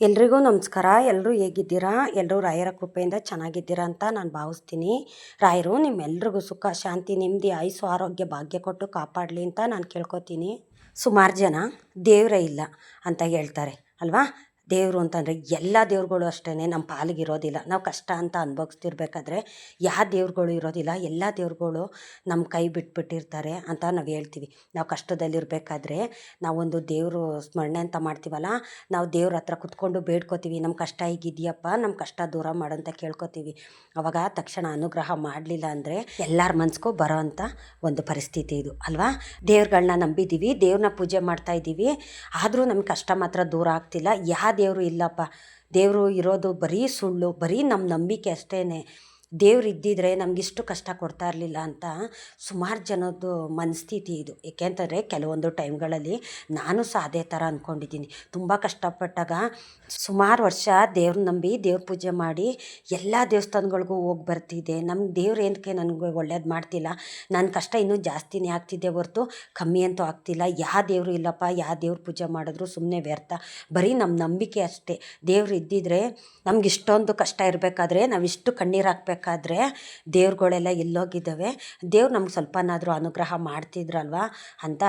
ಎಲ್ರಿಗೂ ನಮಸ್ಕಾರ. ಎಲ್ಲರೂ ಹೇಗಿದ್ದೀರಾ? ಎಲ್ಲರೂ ರಾಯರ ಕೃಪೆಯಿಂದ ಚೆನ್ನಾಗಿದ್ದೀರಾ ಅಂತ ನಾನು ಭಾವಿಸ್ತೀನಿ. ರಾಯರು, ನಿಮ್ಮೆಲ್ರಿಗೂ ಸುಖ, ಶಾಂತಿ, ನೆಮ್ಮದಿ, ಆಯುಸ್ಸು, ಆರೋಗ್ಯ, ಭಾಗ್ಯ ಕೊಟ್ಟು ಕಾಪಾಡಲಿ ಅಂತ ನಾನು ಕೇಳ್ಕೊತೀನಿ. ಸುಮಾರು ಜನ ದೇವರೇ ಇಲ್ಲ ಅಂತ ಹೇಳ್ತಾರೆ. ಅಲ್ವಾ? ದೇವರು ಅಂತಂದರೆ ಎಲ್ಲ ದೇವ್ರುಗಳು ಅಷ್ಟೇ ನಮ್ಮ ಪಾಲಿಗೆ ಇರೋದಿಲ್ಲ. ನಾವು ಕಷ್ಟ ಅಂತ ಅನುಭವಿಸ್ತಿರ್ಬೇಕಾದ್ರೆ ಯಾವ ದೇವ್ರುಗಳು ಇರೋದಿಲ್ಲ, ಎಲ್ಲ ದೇವ್ರುಗಳು ನಮ್ಮ ಕೈ ಬಿಟ್ಬಿಟ್ಟಿರ್ತಾರೆ ಅಂತ ನಾವು ಹೇಳ್ತೀವಿ. ನಾವು ಕಷ್ಟದಲ್ಲಿರಬೇಕಾದ್ರೆ ನಾವೊಂದು ದೇವರು ಸ್ಮರಣೆ ಅಂತ ಮಾಡ್ತೀವಲ್ಲ, ನಾವು ದೇವ್ರ ಹತ್ರ ಕುತ್ಕೊಂಡು ಬೇಡ್ಕೋತೀವಿ ನಮ್ಮ ಕಷ್ಟ ಹೀಗಿದೆಯಪ್ಪ ನಮ್ಮ ಕಷ್ಟ ದೂರ ಮಾಡಂತ ಕೇಳ್ಕೊತೀವಿ. ಅವಾಗ ತಕ್ಷಣ ಅನುಗ್ರಹ ಮಾಡಲಿಲ್ಲ ಅಂದರೆ ಎಲ್ಲರ ಮನ್ಸಿಗೂ ಬರೋ ಅಂಥ ಒಂದು ಪರಿಸ್ಥಿತಿ ಇದು, ಅಲ್ವಾ? ದೇವ್ರುಗಳ್ನ ನಂಬಿದ್ದೀವಿ ದೇವ್ರನ್ನ ಪೂಜೆ ಮಾಡ್ತಾ ಇದ್ದೀವಿ ಆದರೂ ನಮ್ಗೆ ಕಷ್ಟ ಮಾತ್ರ ದೂರ ಆಗ್ತಿಲ್ಲ. ಯಾವ ದೇವರು ಇಲ್ಲಪ್ಪ. ದೇವರು ಇರೋದು ಬರೀ ಸುಳ್ಳು ಬರೀ ನಮ್ಮ ನಂಬಿಕೆ ಅಷ್ಟೇ ದೇವ್ರು ಇದ್ದಿದ್ರೆ ನಮಗಿಷ್ಟು ಕಷ್ಟ ಕೊಡ್ತಾ ಇರಲಿಲ್ಲ ಅಂತ ಸುಮಾರು ಜನದ್ದು ಮನಸ್ಥಿತಿ ಇದು. ಏಕೆಂತಂದರೆ ಕೆಲವೊಂದು ಟೈಮ್ಗಳಲ್ಲಿ ನಾನು ಸಹ ಅದೇ ಥರ ಅಂದ್ಕೊಂಡಿದ್ದೀನಿ ತುಂಬ ಕಷ್ಟಪಟ್ಟಾಗ ಸುಮಾರು ವರ್ಷ ದೇವ್ರ ನಂಬಿ ದೇವ್ರ ಪೂಜೆ ಮಾಡಿ ಎಲ್ಲ ದೇವಸ್ಥಾನಗಳಿಗೂ ಹೋಗಿ ಬರ್ತಿದ್ದೆ. ನಮ್ಗೆ ದೇವ್ರು ಏನಕ್ಕೆ ನನಗೆ ಒಳ್ಳೇದು ಮಾಡ್ತಿಲ್ಲ? ನನ್ನ ಕಷ್ಟ ಇನ್ನೂ ಜಾಸ್ತಿನೇ ಆಗ್ತಿದೆ ಹೊರತು ಕಮ್ಮಿ ಅಂತೂ ಆಗ್ತಿಲ್ಲ. ಯಾವ ದೇವರು ಇಲ್ಲಪ್ಪ ಯಾವ ದೇವ್ರ ಪೂಜೆ ಮಾಡಿದ್ರು ಸುಮ್ಮನೆ ವ್ಯರ್ಥ. ಬರೀ ನಮ್ಮ ನಂಬಿಕೆ ಅಷ್ಟೇ. ದೇವ್ರು ಇದ್ದಿದ್ರೆ ನಮ್ಗೆ ಇಷ್ಟೊಂದು ಕಷ್ಟ ಇರಬೇಕಾದ್ರೆ ನಾವು ಇಷ್ಟು ಕಣ್ಣೀರು ಹಾಕ್ಬೇಕಾದ್ರೆ ದೇವ್ರುಗಳೆಲ್ಲ ಎಲ್ಲೋಗಿದ್ದಾವೆ. ದೇವ್ರು ನಮ್ಗೆ ಸ್ವಲ್ಪನಾದರೂ ಅನುಗ್ರಹ ಮಾಡ್ತಿದ್ರಲ್ವ? ಅಂತ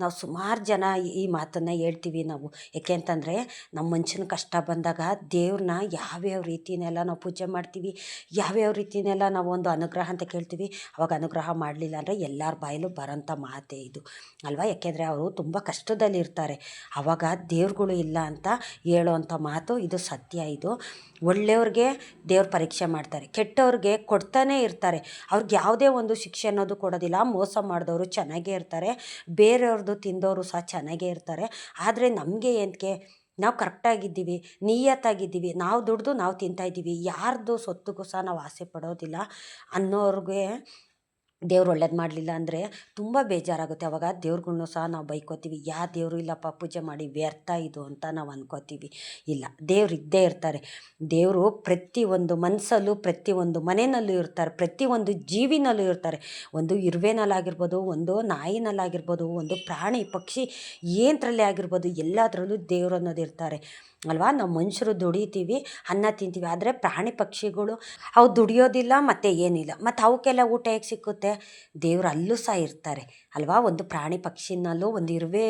ನಾವು ಸುಮಾರು ಜನ ಈ ಮಾತನ್ನು ಹೇಳ್ತೀವಿ ನಾವು. ಏಕೆ ಅಂತಂದರೆ ನಮ್ಮ ಮನುಷ್ಯನ ಕಷ್ಟ ಬಂದಾಗ ದೇವ್ರನ್ನ ಯಾವ್ಯಾವ ರೀತಿನೆಲ್ಲ ನಾವು ಪೂಜೆ ಮಾಡ್ತೀವಿ, ಯಾವ್ಯಾವ ರೀತಿನೆಲ್ಲ ನಾವು ಒಂದು ಅನುಗ್ರಹ ಅಂತ ಕೇಳ್ತೀವಿ, ಅವಾಗ ಅನುಗ್ರಹ ಮಾಡಲಿಲ್ಲ ಅಂದರೆ ಎಲ್ಲರ ಬಾಯಲ್ಲೂ ಬರೋಂಥ ಮಾತೇ ಇದು. ಅಲ್ವಾ? ಯಾಕೆಂದರೆ ಅವರು ತುಂಬ ಕಷ್ಟದಲ್ಲಿರ್ತಾರೆ. ಆವಾಗ ದೇವ್ರುಗಳು ಇಲ್ಲ ಅಂತ ಹೇಳೋವಂಥ ಮಾತು ಇದು ಸತ್ಯ ಇದು. ಒಳ್ಳೆಯವ್ರಿಗೆ ದೇವ್ರ ಪರೀಕ್ಷೆ ಮಾಡ್ತಾರೆ, ಕೆಟ್ಟವ್ರಿಗೆ ಕೊಡ್ತಾನೇ ಇರ್ತಾರೆ. ಅವ್ರಿಗೆ ಯಾವುದೇ ಒಂದು ಶಿಕ್ಷೆ ಅನ್ನೋದು ಕೊಡೋದಿಲ್ಲ, ಮೋಸ ಮಾಡಿದವರು ಚೆನ್ನಾಗೇ ಇರ್ತಾರೆ ಬೇರೆಯವ್ರದ್ದು ತಿಂದವರು ಸಹ ಚೆನ್ನಾಗೇ ಇರ್ತಾರೆ. ಆದರೆ ನಮಗೆ ಏನಕ್ಕೆ ನಾವು ಕರೆಕ್ಟಾಗಿದ್ದೀವಿ, ನಿಯತ್ತಾಗಿದ್ದೀವಿ, ನಾವು ದುಡ್ದು ನಾವು ತಿಂತಾಯಿದ್ದೀವಿ ಯಾರ್ದು ಸೊತ್ತಿಗೂ ಸಹ ನಾವು ಆಸೆ ಪಡೋದಿಲ್ಲ ಅನ್ನೋರ್ಗೆ ದೇವ್ರು ಒಳ್ಳೇದು ಮಾಡಲಿಲ್ಲ ಅಂದರೆ ತುಂಬ ಬೇಜಾರಾಗುತ್ತೆ. ಅವಾಗ ದೇವ್ರುಗಳ್ನು ಸಹ ನಾವು ಬೈಕೋತೀವಿ. ಯಾ ದೇವರು ಇಲ್ಲಪ್ಪ, ಪೂಜೆ ಮಾಡಿ ವ್ಯರ್ಥ ಇದು ಅಂತ ನಾವು ಅಂದ್ಕೋತೀವಿ ಇಲ್ಲ, ದೇವ್ರು ಇದ್ದೇ ಇರ್ತಾರೆ. ದೇವರು ಪ್ರತಿಯೊಂದು ಮನಸ್ಸಲ್ಲೂ ಪ್ರತಿಯೊಂದು ಮನೆಯಲ್ಲೂ ಇರ್ತಾರೆ. ಪ್ರತಿಯೊಂದು ಜೀವಿನಲ್ಲೂ ಇರ್ತಾರೆ. ಒಂದು ಇರುವೆನಲ್ಲಾಗಿರ್ಬೋದು, ಒಂದು ನಾಯಿನಲ್ಲಾಗಿರ್ಬೋದು, ಒಂದು ಪ್ರಾಣಿ, ಪಕ್ಷಿ ಏನರಲ್ಲಿ ಆಗಿರ್ಬೋದು ಎಲ್ಲದರಲ್ಲೂ ದೇವ್ರು ಅನ್ನೋದು ಇರ್ತಾರೆ. ಅಲ್ವಾ? ನಾವು ಮನುಷ್ಯರು ದುಡಿತೀವಿ, ಅನ್ನ ತಿಂತೀವಿ. ಆದರೆ ಪ್ರಾಣಿ ಪಕ್ಷಿಗಳು ಅವು ದುಡಿಯೋದಿಲ್ಲ ಮತ್ತು ಏನಿಲ್ಲ. ಮತ್ತು ಅವಕ್ಕೆಲ್ಲ ಊಟ ಹೇಗೆ ಸಿಕ್ಕುತ್ತೆ? ದೇವ್ರು ಅಲ್ಲೂ ಸಹ ಇರ್ತಾರೆ. ಅಲ್ವಾ? ಒಂದು ಪ್ರಾಣಿ ಪಕ್ಷಿನಲ್ಲೂ, ಒಂದು ಇರುವೆ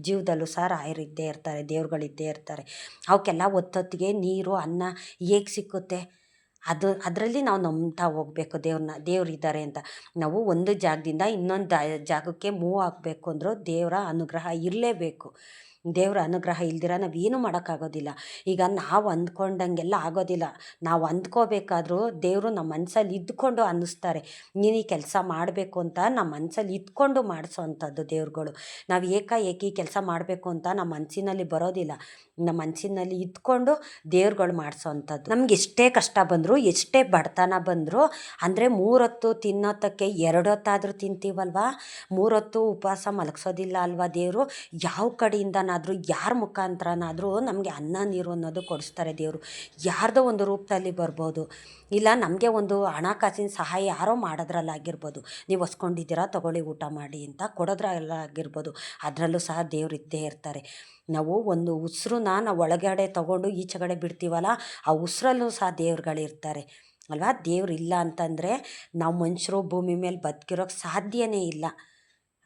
ಜೀವದಲ್ಲೂ ಸಹ ರಾಯರಿದ್ದೇ ಇರ್ತಾರೆ ದೇವ್ರುಗಳಿದ್ದೇ ಇರ್ತಾರೆ. ಅವಕ್ಕೆಲ್ಲ ಒತ್ತೊತ್ತಿಗೆ ನೀರು, ಅನ್ನ ಹೇಗೆ ಸಿಕ್ಕುತ್ತೆ? ಅದು, ಅದರಲ್ಲಿ ನಾವು ನಂಬ್ತಾ ಹೋಗಬೇಕು ದೇವ್ರನ್ನ ದೇವ್ರು ಇದ್ದಾರೆ ಅಂತ. ನಾವು ಒಂದು ಜಾಗದಿಂದ ಇನ್ನೊಂದು ಜಾಗಕ್ಕೆ ಮೂವ್ ಆಗಬೇಕು ಅಂದರೂ ದೇವರ ಅನುಗ್ರಹ ಇರಲೇಬೇಕು. ದೇವ್ರ ಅನುಗ್ರಹ ಇಲ್ದಿರ ನಾವು ಏನೂ ಮಾಡೋಕ್ಕಾಗೋದಿಲ್ಲ. ಈಗ ನಾವು ಅಂದ್ಕೊಂಡಂಗೆಲ್ಲ ಆಗೋದಿಲ್ಲ. ನಾವು ಅಂದ್ಕೋಬೇಕಾದ್ರೂ ದೇವರು ನಮ್ಮ ಮನ್ಸಲ್ಲಿ ಇದ್ಕೊಂಡು ಅನ್ನಿಸ್ತಾರೆ. ನೀನು ಈ ಕೆಲಸ ಮಾಡಬೇಕು ಅಂತ ನಮ್ಮ ಮನಸ್ಸಲ್ಲಿ ಇದ್ಕೊಂಡು ಮಾಡಿಸೋ ಅಂಥದ್ದು ದೇವ್ರುಗಳು. ನಾವು ಏಕಾಏಕಿ ಕೆಲಸ ಮಾಡಬೇಕು ಅಂತ ನಮ್ಮ ಮನಸ್ಸಿನಲ್ಲಿ ಬರೋದಿಲ್ಲ. ನಮ್ಮ ಮನಸ್ಸಿನಲ್ಲಿ ಇದ್ಕೊಂಡು ದೇವ್ರುಗಳು ಮಾಡಿಸೋ ಅಂಥದ್ದು. ನಮ್ಗೆ ಎಷ್ಟೇ ಕಷ್ಟ ಬಂದರೂ, ಎಷ್ಟೇ ಬಡತನ ಬಂದರೂ, ಅಂದರೆ ಮೂರೊತ್ತು ತಿನ್ನೋತ್ತಕ್ಕೆ ಎರಡು ಹೊತ್ತಾದರೂ ತಿಂತೀವಲ್ವಾ? ಮೂರೊತ್ತು ಉಪವಾಸ ಮಲಗಿಸೋದಿಲ್ಲ ಅಲ್ವಾ ದೇವರು? ಯಾವ ಕಡೆಯಿಂದನಾದರೂ ಯಾರ ಮುಖಾಂತರನಾದರೂ ನಮಗೆ ಅನ್ನ, ನೀರು ಅನ್ನೋದು ಕೊಡಿಸ್ತಾರೆ ದೇವರು. ಯಾರ್ದೋ ಒಂದು ರೂಪದಲ್ಲಿ ಬರ್ಬೋದು. ಇಲ್ಲ ನಮಗೆ ಒಂದು ಹಣಕಾಸಿನ ಸಹಾಯ ಯಾರೋ ಮಾಡೋದ್ರಲ್ಲಾಗಿರ್ಬೋದು ನೀವು ಹೊಸ್ಕೊಂಡಿದ್ದೀರಾ, ತೊಗೊಳ್ಳಿ ಊಟ ಮಾಡಿ ಅಂತ ಕೊಡೋದ್ರಲ್ಲಾಗಿರ್ಬೋದು ಅದರಲ್ಲೂ ಸಹ ದೇವರು ಇದ್ದೇ ಇರ್ತಾರೆ. ನಾವು ಒಂದು ಉಸಿರನ್ನ ನಾವು ಒಳಗಡೆ ತೊಗೊಂಡು ಈಚೆಗಡೆ ಬಿಡ್ತೀವಲ್ಲ, ಆ ಉಸಿರಲ್ಲೂ ಸಹ ದೇವ್ರುಗಳಿರ್ತಾರೆ ಅಲ್ವಾ? ದೇವ್ರು ಇಲ್ಲ ಅಂತಂದರೆ ನಾವು ಮನುಷ್ಯರು ಭೂಮಿ ಮೇಲೆ ಬದುಕಿರೋಕ್ಕೆ ಸಾಧ್ಯವೇ ಇಲ್ಲ.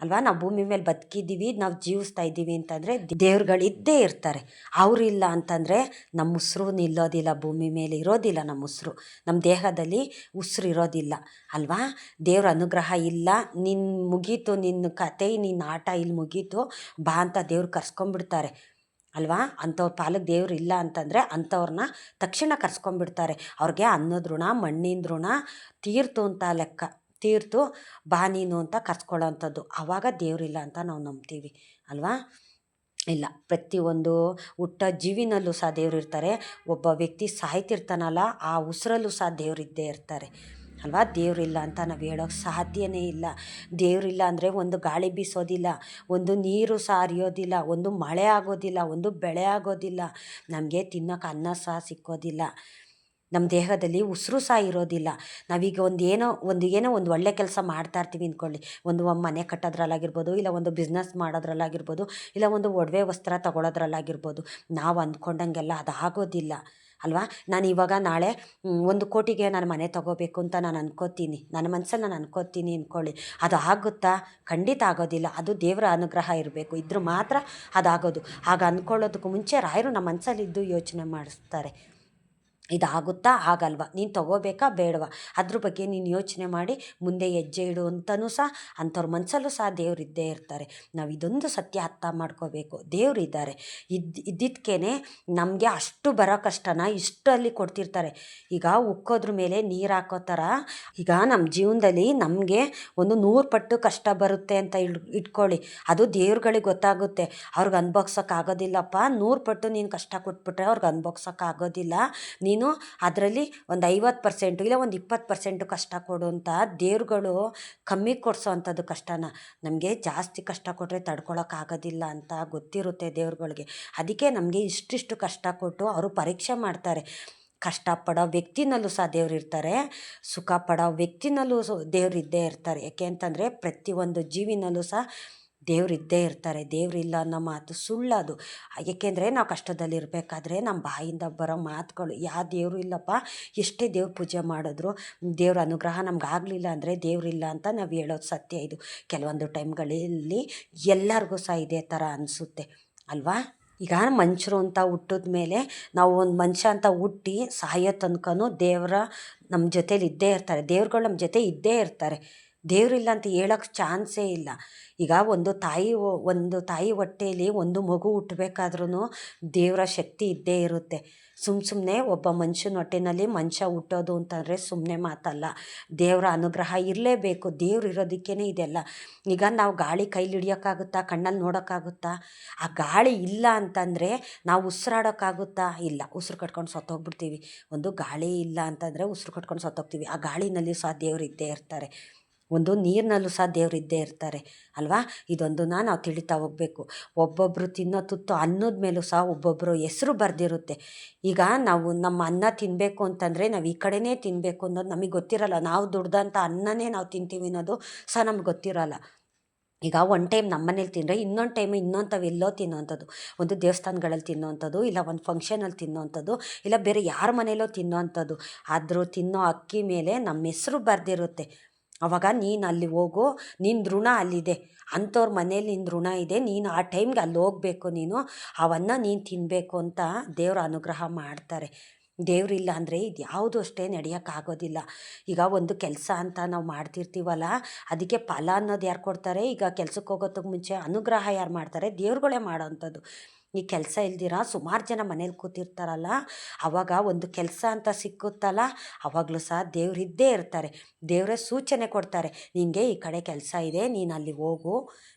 ಅಲ್ವಾ? ನಾವು ಭೂಮಿ ಮೇಲೆ ಬದುಕಿದ್ದೀವಿ, ನಾವು ಜೀವಿಸ್ತಾ ಇದ್ದೀವಿ ಅಂತಂದರೆ ದೇವ್ರುಗಳಿದ್ದೇ ಇರ್ತಾರೆ. ಅವರಿಲ್ಲ ಅಂತಂದರೆ ನಮ್ಮ ಉಸಿರು ನಿಲ್ಲೋದಿಲ್ಲ, ಭೂಮಿ ಮೇಲೆ ಇರೋದಿಲ್ಲ ನಮ್ಮ ಉಸಿರು. ನಮ್ಮ ದೇಹದಲ್ಲಿ ಉಸಿರು ಇರೋದಿಲ್ಲ, ಅಲ್ವಾ? ದೇವ್ರ ಅನುಗ್ರಹ ಇಲ್ಲ ನಿನ್ನ ಮುಗೀತು, ನಿನ್ನ ಕತೆ, ನಿನ್ನ ಆಟ ಇಲ್ಲಿ ಮುಗೀತು, ಬಾ ಅಂತ ದೇವ್ರು ಕರ್ಸ್ಕೊಂಬಿಡ್ತಾರೆ ಅಲ್ವಾ? ಅಂಥವ್ರ ಪಾಲಕ್ ದೇವ್ರು ಇಲ್ಲ ಅಂತಂದರೆ ಅಂಥವ್ರನ್ನ ತಕ್ಷಣ ಕರ್ಸ್ಕೊಂಡ್ಬಿಡ್ತಾರೆ. ಅವ್ರಿಗೆ ಅನ್ನದ ಋಣ ಮಣ್ಣಿನ ಋಣ ತೀರ್ತು ಅಂತ ಲೆಕ್ಕ. ತೀರ್ತು ಬಾ ನೀನು ಅಂತ ಕರ್ಸ್ಕೊಳ್ಳೋ ಅಂಥದ್ದು ಆವಾಗ ದೇವರಿಲ್ಲ ಅಂತ ನಾವು ನಂಬ್ತೀವಿ. ಅಲ್ವಾ? ಇಲ್ಲ. ಪ್ರತಿಯೊಂದು ಹುಟ್ಟ ಜೀವಿನಲ್ಲೂ ಸಹ ದೇವ್ರು ಇರ್ತಾರೆ. ಒಬ್ಬ ವ್ಯಕ್ತಿ ಸಾಯ್ತಿರ್ತಾನಲ್ಲ, ಆ ಉಸಿರಲ್ಲೂ ಸಹ ದೇವರಿದ್ದೇ ಇರ್ತಾರೆ. ಅಲ್ವಾ? ದೇವರಿಲ್ಲ ಅಂತ ನಾವು ಹೇಳೋಕ್ಕೆ ಸಾಧ್ಯವೇ ಇಲ್ಲ. ದೇವರಿಲ್ಲ ಅಂದರೆ ಒಂದು ಗಾಳಿ ಬೀಸೋದಿಲ್ಲ, ಒಂದು ನೀರು ಸಹ ಹರಿಯೋದಿಲ್ಲ, ಒಂದು ಮಳೆ ಆಗೋದಿಲ್ಲ, ಒಂದು ಬೆಳೆ ಆಗೋದಿಲ್ಲ. ನಮಗೆ ತಿನ್ನೋಕೆ ಅನ್ನ ಸಹ ಸಿಕ್ಕೋದಿಲ್ಲ. ನಮ್ಮ ದೇಹದಲ್ಲಿ ಉಸಿರು ಸಹ ಇರೋದಿಲ್ಲ. ನಾವೀಗ ಒಂದು ಏನೋ ಒಂದು ಏನೋ ಒಂದು ಒಳ್ಳೆ ಕೆಲಸ ಮಾಡ್ತಾ ಇರ್ತೀವಿ ಅಂದ್ಕೊಳ್ಳಿ ಒಂದು ಮನೆ ಕಟ್ಟೋದ್ರಲ್ಲಾಗಿರ್ಬೋದು, ಇಲ್ಲ ಒಂದು ಬಿಸ್ನೆಸ್ ಮಾಡೋದ್ರಲ್ಲಾಗಿರ್ಬೋದು, ಇಲ್ಲ ಒಂದು ಒಡವೆ ವಸ್ತ್ರ ತಗೊಳ್ಳೋದ್ರಲ್ಲಾಗಿರ್ಬೋದು ನಾವು ಅಂದ್ಕೊಂಡಂಗೆಲ್ಲ ಅದು ಆಗೋದಿಲ್ಲ. ಅಲ್ವಾ? ನಾನು ಇವಾಗ ನಾಳೆ ಒಂದು ಕೋಟಿಗೆ ನಾನು ಮನೆ ತಗೋಬೇಕು ಅಂತ ನಾನು ಅನ್ಕೋತೀನಿ. ನನ್ನ ಮನ್ಸಲ್ಲಿ ನಾನು ಅನ್ಕೋತೀನಿ ಅಂದ್ಕೊಳ್ಳಿ ಅದು ಆಗುತ್ತಾ? ಖಂಡಿತ ಆಗೋದಿಲ್ಲ. ಅದು ದೇವರ ಅನುಗ್ರಹ ಇರಬೇಕು. ಇದ್ರೂ ಮಾತ್ರ ಅದಾಗೋದು. ಆಗ ಅಂದ್ಕೊಳ್ಳೋದಕ್ಕೂ ಮುಂಚೆ ರಾಯರು ನಮ್ಮ ಮನಸ್ಸಲ್ಲಿದ್ದು ಯೋಚನೆ ಮಾಡಿಸ್ತಾರೆ. ಇದಾಗುತ್ತಾ? ಆಗಲ್ವಾ ನೀನು ತಗೋಬೇಕಾ ಬೇಡವಾ? ಅದ್ರ ಬಗ್ಗೆ ನೀನು ಯೋಚನೆ ಮಾಡಿ, ಮುಂದೆ ಹೆಜ್ಜೆ ಇಡು ಅಂತನೂ ಸಹ ಅಂಥವ್ರ ಮನಸ್ಸಲ್ಲೂ ಸಹ ದೇವ್ರು ಇದ್ದೇ ಇರ್ತಾರೆ. ನಾವು ಇದೊಂದು ಸತ್ಯ ಅರ್ಥ ಮಾಡ್ಕೋಬೇಕು. ದೇವ್ರು ಇದ್ದಾರೆ ಇದ್ದು ಇದ್ದಿದ್ದಕ್ಕೇ ನಮಗೆ ಅಷ್ಟು ಬರೋ ಕಷ್ಟನ ಇಷ್ಟಲ್ಲಿ ಕೊಡ್ತಿರ್ತಾರೆ. ಈಗ ಉಕ್ಕೋದ್ರ ಮೇಲೆ ನೀರು ಹಾಕೋ ಥರ, ಈಗ ನಮ್ಮ ಜೀವನದಲ್ಲಿ ನಮಗೆ ಒಂದು ನೂರು ಪಟ್ಟು ಕಷ್ಟ ಬರುತ್ತೆ ಅಂತ ಇಳ್, ಇಟ್ಕೊಳ್ಳಿ. ಅದು ದೇವ್ರುಗಳಿಗೆ ಗೊತ್ತಾಗುತ್ತೆ. ಅವ್ರಿಗೆ ಅನ್ಭವ್ಸೋಕ್ಕಾಗೋದಿಲ್ಲಪ್ಪ. ನೂರು ಪಟ್ಟು ನೀನು ಕಷ್ಟ ಕೊಟ್ಬಿಟ್ರೆ ಅವ್ರಿಗೆ ಅನ್ಭವ್ಸೋಕ್ಕಾಗೋದಿಲ್ಲ. ನೀನು ನೀನು ಅದರಲ್ಲಿ ಒಂದು ಐವತ್ತು ಪರ್ಸೆಂಟು ಇಲ್ಲ ಒಂದು ಇಪ್ಪತ್ತು ಪರ್ಸೆಂಟು ಕಷ್ಟ ಕೊಡುವಂಥ ದೇವ್ರುಗಳು ಕಮ್ಮಿ ಕೊಡಿಸೋ ಅಂಥದ್ದು ಕಷ್ಟನ. ನಮಗೆ ಜಾಸ್ತಿ ಕಷ್ಟ ಕೊಟ್ಟರೆ ತಡ್ಕೊಳೋಕ್ಕಾಗೋದಿಲ್ಲ ಅಂತ ಗೊತ್ತಿರುತ್ತೆ ದೇವ್ರುಗಳಿಗೆ. ಅದಕ್ಕೆ ನಮಗೆ ಇಷ್ಟಿಷ್ಟು ಕಷ್ಟ ಕೊಟ್ಟು ಅವರು ಪರೀಕ್ಷೆ ಮಾಡ್ತಾರೆ. ಕಷ್ಟಪಡೋ ವ್ಯಕ್ತಿನಲ್ಲೂ ಸಹ ದೇವ್ರು ಇರ್ತಾರೆ. ಸುಖ ಪಡೋ ವ್ಯಕ್ತಿನಲ್ಲೂ ದೇವ್ರು ಇದ್ದೇ ಇರ್ತಾರೆ. ಯಾಕೆ ಅಂತಂದರೆ ಪ್ರತಿಯೊಂದು ಜೀವಿನಲ್ಲೂ ಸಹ ದೇವ್ರು ಇದ್ದೇ ಇರ್ತಾರೆ ದೇವ್ರಿಲ್ಲ ಅನ್ನೋ ಮಾತು ಸುಳ್ಳದು. ಏಕೆಂದರೆ ನಾವು ಕಷ್ಟದಲ್ಲಿರಬೇಕಾದ್ರೆ ನಮ್ಮ ಬಾಯಿಂದ ಬರೋ ಮಾತುಗಳು ಯಾವ ದೇವರು ಇಲ್ಲಪ್ಪ, ಎಷ್ಟೇ ದೇವ್ರ ಪೂಜೆ ಮಾಡಿದ್ರು, ದೇವ್ರ ಅನುಗ್ರಹ ನಮ್ಗೆ ಆಗಲಿಲ್ಲ ಅಂದರೆ ದೇವರಿಲ್ಲ ಅಂತ ನಾವು ಹೇಳೋದು ಸತ್ಯ ಇದು. ಕೆಲವೊಂದು ಟೈಮ್ಗಳಲ್ಲಿ ಎಲ್ಲರಿಗೂ ಸಹ ಇದೇ ಥರ ಅನಿಸುತ್ತೆ, ಅಲ್ವಾ? ಈಗ ಮನುಷ್ಯರು ಅಂತ ಹುಟ್ಟಿದ ಮೇಲೆ ನಾವು ಒಂದು ಮನುಷ್ಯ ಅಂತ ಹುಟ್ಟಿ ಸಾಯೋ ತನಕನೂ ದೇವರ ನಮ್ಮ ಜೊತೇಲಿ ಇದ್ದೇ ಇರ್ತಾರೆ, ದೇವ್ರುಗಳು ನಮ್ಮ ಜೊತೆ ಇದ್ದೇ ಇರ್ತಾರೆ. ದೇವರಿಲ್ಲ ಅಂತ ಹೇಳೋಕ್ಕೆ ಚಾನ್ಸೇ ಇಲ್ಲ. ಈಗ ಒಂದು ತಾಯಿ ಒಂದು ತಾಯಿ ಹೊಟ್ಟೆಯಲ್ಲಿ ಒಂದು ಮಗು ಹುಟ್ಟಬೇಕಾದ್ರೂ ದೇವರ ಶಕ್ತಿ ಇದ್ದೇ ಇರುತ್ತೆ. ಸುಮ್ಮ ಸುಮ್ಮನೆ ಒಬ್ಬ ಮನುಷ್ಯನ ಹೊಟ್ಟೆನಲ್ಲಿ ಮನುಷ್ಯ ಹುಟ್ಟೋದು ಅಂತಂದರೆ ಸುಮ್ಮನೆ ಮಾತಲ್ಲ. ದೇವರ ಅನುಗ್ರಹ ಇರಲೇಬೇಕು, ದೇವ್ರು ಇರೋದಕ್ಕೇ ಇದೆಲ್ಲ. ಈಗ ನಾವು ಗಾಳಿ ಕೈಲಿ ಹಿಡಿಯೋಕ್ಕಾಗುತ್ತಾ ಕಣ್ಣಲ್ಲಿ ನೋಡೋಕ್ಕಾಗುತ್ತಾ? ಆ ಗಾಳಿ ಇಲ್ಲ ಅಂತಂದರೆ ನಾವು ಉಸಿರಾಡೋಕ್ಕಾಗುತ್ತಾ? ಇಲ್ಲ. ಉಸಿರು ಕಟ್ಕೊಂಡು ಸತ್ತೋಗ್ಬಿಡ್ತೀವಿ. ಒಂದು ಗಾಳಿ ಇಲ್ಲ ಅಂತಂದರೆ ಉಸಿರು ಕಟ್ಕೊಂಡು ಸತ್ತೋಗ್ತೀವಿ. ಆ ಗಾಳಿನಲ್ಲಿ ಸಹ ದೇವ್ರು ಇದ್ದೇ ಇರ್ತಾರೆ. ಒಂದು ನೀರಿನಲ್ಲೂ ಸಹ ದೇವರಿದ್ದೇ ಇರ್ತಾರೆ, ಅಲ್ವಾ? ಇದೊಂದು ನಾವು ತಿಳಿತಾ ಹೋಗಬೇಕು. ಒಬ್ಬೊಬ್ಬರು ತಿನ್ನೋ ತುತ್ತು ಅನ್ನದ ಮೇಲೂ ಸಹ ಒಬ್ಬೊಬ್ಬರು ಹೆಸರು ಬರೆದಿರುತ್ತೆ. ಈಗ ನಾವು ನಮ್ಮ ಅನ್ನ ತಿನ್ನಬೇಕು ಅಂತಂದರೆ ನಾವು ಈ ಕಡೆನೇ ತಿನ್ನಬೇಕು ಅನ್ನೋದು ನಮಗೆ ಗೊತ್ತಿರಲ್ಲ. ನಾವು ದುಡ್ದಂಥ ಅನ್ನನೇ ನಾವು ತಿಂತೀವಿ ಅನ್ನೋದು ಸಹ ನಮ್ಗೆ ಗೊತ್ತಿರಲ್ಲ. ಈಗ ಒನ್ ಟೈಮ್ ನಮ್ಮ ಮನೇಲಿ ತಿಂದರೆ ಇನ್ನೊಂದು ಟೈಮ್ ಇನ್ನೊಂಥವು ಎಲ್ಲೋ ತಿನ್ನೋವಂಥದ್ದು ಒಂದು ದೇವಸ್ಥಾನಗಳಲ್ಲಿ ತಿನ್ನೋವಂಥದ್ದು ಇಲ್ಲ ಒಂದು ಫಂಕ್ಷನಲ್ಲಿ ತಿನ್ನೋವಂಥದ್ದು ಇಲ್ಲ ಬೇರೆ ಯಾರ ಮನೇಲೋ ತಿನ್ನೋವಂಥದ್ದು ಆದರೂ ತಿನ್ನೋ ಅಕ್ಕಿ ಮೇಲೆ ನಮ್ಮ ಹೆಸರು ಬರೆದಿರುತ್ತೆ. ಅವಾಗ ನೀನು ಅಲ್ಲಿ ಹೋಗು ನಿನ್ನ ಋಣ ಅಲ್ಲಿದೆ. ಅಂಥವ್ರ ಮನೇಲಿ ನಿನ್ನ ಋಣ ಇದೆ, ನೀನು ಆ ಟೈಮ್ಗೆ ಅಲ್ಲಿ ಹೋಗಬೇಕು ನೀನು, ಅವನ್ನು ನೀನು ತಿನ್ನಬೇಕು ಅಂತ ದೇವ್ರ ಅನುಗ್ರಹ ಮಾಡ್ತಾರೆ. ದೇವರಿಲ್ಲ ಅಂದರೆ ಇದು ಯಾವುದು ಅಷ್ಟೇ ನಡೆಯೋಕ್ಕಾಗೋದಿಲ್ಲ. ಈಗ ಒಂದು ಕೆಲಸ ಅಂತ ನಾವು ಮಾಡ್ತಿರ್ತೀವಲ್ಲ, ಅದಕ್ಕೆ ಫಲ ಅನ್ನೋದು ಯಾರು ಕೊಡ್ತಾರೆ? ಈಗ ಕೆಲಸಕ್ಕೆ ಹೋಗೋದಕ್ಕೆ ಮುಂಚೆ ಅನುಗ್ರಹ ಯಾರು ಮಾಡ್ತಾರೆ? ದೇವ್ರುಗಳೇ ಮಾಡೋವಂಥದ್ದು ಈ ಕೆಲಸ ಇಲ್ದಿರ ಸುಮಾರು ಜನ ಮನೇಲಿ ಕೂತಿರ್ತಾರಲ್ಲ, ಅವಾಗ ಒಂದು ಕೆಲಸ ಅಂತ ಸಿಕ್ಕುತ್ತಲ್ಲ, ಅವಾಗಲೂ ಸಹ ದೇವ್ರು ಇದ್ದೇ ಇರ್ತಾರೆ. ದೇವರೇ ಸೂಚನೆ ಕೊಡ್ತಾರೆ ನಿನಗೆ ಈ ಕಡೆ ಕೆಲಸ ಇದೆ, ನೀನು ಅಲ್ಲಿ ಹೋಗು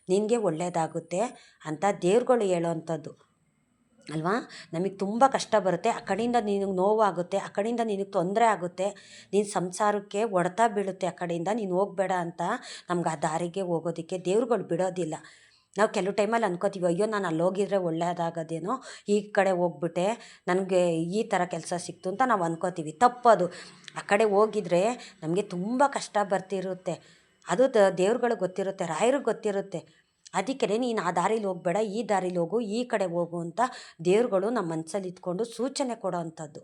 ನಿನಗೆ ಒಳ್ಳೆಯದಾಗುತ್ತೆ ಅಂತ ದೇವ್ರುಗಳು ಹೇಳೋವಂಥದ್ದು ಅಲ್ವಾ? ನಮಗೆ ತುಂಬ ಕಷ್ಟ ಬರುತ್ತೆ. ಆ ಕಡೆಯಿಂದ ನಿನಗೆ ನೋವಾಗುತ್ತೆ, ಆ ಕಡೆಯಿಂದ ನಿನಗೆ ತೊಂದರೆ ಆಗುತ್ತೆ. ನಿನ್ನ ಸಂಸಾರಕ್ಕೆ ಒಡತಾ ಬೀಳುತ್ತೆ, ಆ ಕಡೆಯಿಂದ ನೀನು ಹೋಗಬೇಡ ಅಂತ ನಮ್ಗೆ ಆ ದಾರಿಗೆ ಹೋಗೋದಕ್ಕೆ ದೇವ್ರುಗಳು ಬಿಡೋದಿಲ್ಲ. ನಾವು ಕೆಲವು ಟೈಮಲ್ಲಿ ಅನ್ಕೋತೀವಿ, ಅಯ್ಯೋ, ನಾನು ಅಲ್ಲಿ ಹೋಗಿದ್ರೆ ಒಳ್ಳೆಯದಾಗೋದೇನೋ ಈ ಕಡೆ ಹೋಗ್ಬಿಟ್ಟೆ, ನನಗೆ ಈ ಥರ ಕೆಲಸ ಸಿಕ್ತು ಅಂತ ನಾವು ಅನ್ಕೋತೀವಿ. ತಪ್ಪದು. ಆ ಕಡೆ ಹೋಗಿದ್ರೆ ನಮಗೆ ತುಂಬ ಕಷ್ಟ ಬರ್ತಿರುತ್ತೆ. ಅದು ದ, ದೇವ್ರುಗಳಿಗೆ ಗೊತ್ತಿರುತ್ತೆ, ರಾಯರಿಗೆ ಗೊತ್ತಿರುತ್ತೆ. ಅದಕ್ಕೆ ನೀನು ಆ ದಾರಿಲಿ ಹೋಗಬೇಡ, ಈ ದಾರಿಲಿ ಹೋಗು, ಈ ಕಡೆ ಹೋಗು ಅಂತ ದೇವ್ರುಗಳು ನಮ್ಮ ಮನಸ್ಸಲ್ಲಿ ಇದ್ಕೊಂಡು ಸೂಚನೆ ಕೊಡೋ ಅಂಥದ್ದು.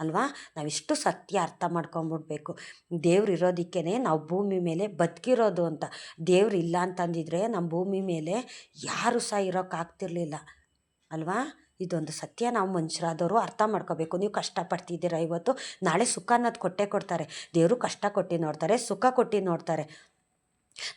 ಅಲ್ವಾ? ನಾವಿಷ್ಟು ಸತ್ಯ ಅರ್ಥ ಮಾಡ್ಕೊಂಬಿಡ್ಬೇಕು. ದೇವ್ರು ಇರೋದಕ್ಕೇ ನಾವು ಭೂಮಿ ಮೇಲೆ ಬದುಕಿರೋದು ಅಂತ. ದೇವ್ರು ಇಲ್ಲ ಅಂತಂದಿದ್ರೆ ನಮ್ಮ ಭೂಮಿ ಮೇಲೆ ಯಾರು ಸಹ ಇರೋಕ್ಕಾಗ್ತಿರ್ಲಿಲ್ಲ ಅಲ್ವಾ? ಇದೊಂದು ಸತ್ಯ ನಾವು ಮನುಷ್ಯರಾದವರು ಅರ್ಥ ಮಾಡ್ಕೋಬೇಕು. ನೀವು ಕಷ್ಟಪಡ್ತಿದ್ದೀರಾ ಇವತ್ತು? ನಾಳೆ ಸುಖ ಅನ್ನೋದು ಕೊಟ್ಟೇ ಕೊಡ್ತಾರೆ. ದೇವರು ಕಷ್ಟ ಕೊಟ್ಟು ನೋಡ್ತಾರೆ, ಸುಖ ಕೊಟ್ಟು ನೋಡ್ತಾರೆ.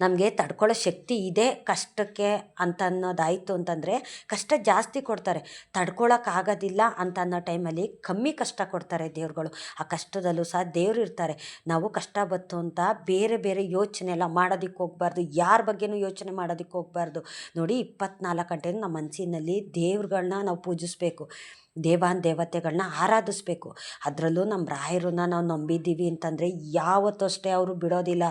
ನಮಗೆ ತಡ್ಕೊಳ್ಳೋ ಶಕ್ತಿ ಇದೆ ಕಷ್ಟಕ್ಕೆ ಅಂತ ಅನ್ನೋದಾಯಿತು ಅಂತಂದರೆ ಕಷ್ಟ ಜಾಸ್ತಿ ಕೊಡ್ತಾರೆ. ತಡ್ಕೊಳ್ಳೋಕ್ಕಾಗೋದಿಲ್ಲ ಅಂತ ಅನ್ನೋ ಟೈಮಲ್ಲಿ ಕಮ್ಮಿ ಕಷ್ಟ ಕೊಡ್ತಾರೆ ದೇವ್ರುಗಳು. ಆ ಕಷ್ಟದಲ್ಲೂ ಸಹ ದೇವರು ಇರ್ತಾರೆ. ನಾವು ಕಷ್ಟ ಬತ್ತು ಅಂತ ಬೇರೆ ಬೇರೆ ಯೋಚನೆ ಎಲ್ಲ ಮಾಡೋದಕ್ಕೆ ಹೋಗ್ಬಾರ್ದು. ಯಾರ ಬಗ್ಗೆನೂ ಯೋಚನೆ ಮಾಡೋದಕ್ಕೆ ಹೋಗ್ಬಾರ್ದು. ನೋಡಿ ಇಪ್ಪತ್ನಾಲ್ಕು ಗಂಟೆ ನಮ್ಮ ಮನಸ್ಸಿನಲ್ಲಿ ದೇವ್ರುಗಳನ್ನ ನಾವು ಪೂಜಿಸ್ಬೇಕು. ದೇವಾನ್ ದೇವತೆಗಳನ್ನ ಆರಾಧಿಸ್ಬೇಕು. ಅದರಲ್ಲೂ ನಮ್ಮ ರಾಯರನ್ನ ನಾವು ನಂಬಿದ್ದೀವಿ ಅಂತಂದರೆ ಯಾವತ್ತೂ ಅಷ್ಟೇ ಅವರು ಬಿಡೋದಿಲ್ಲ.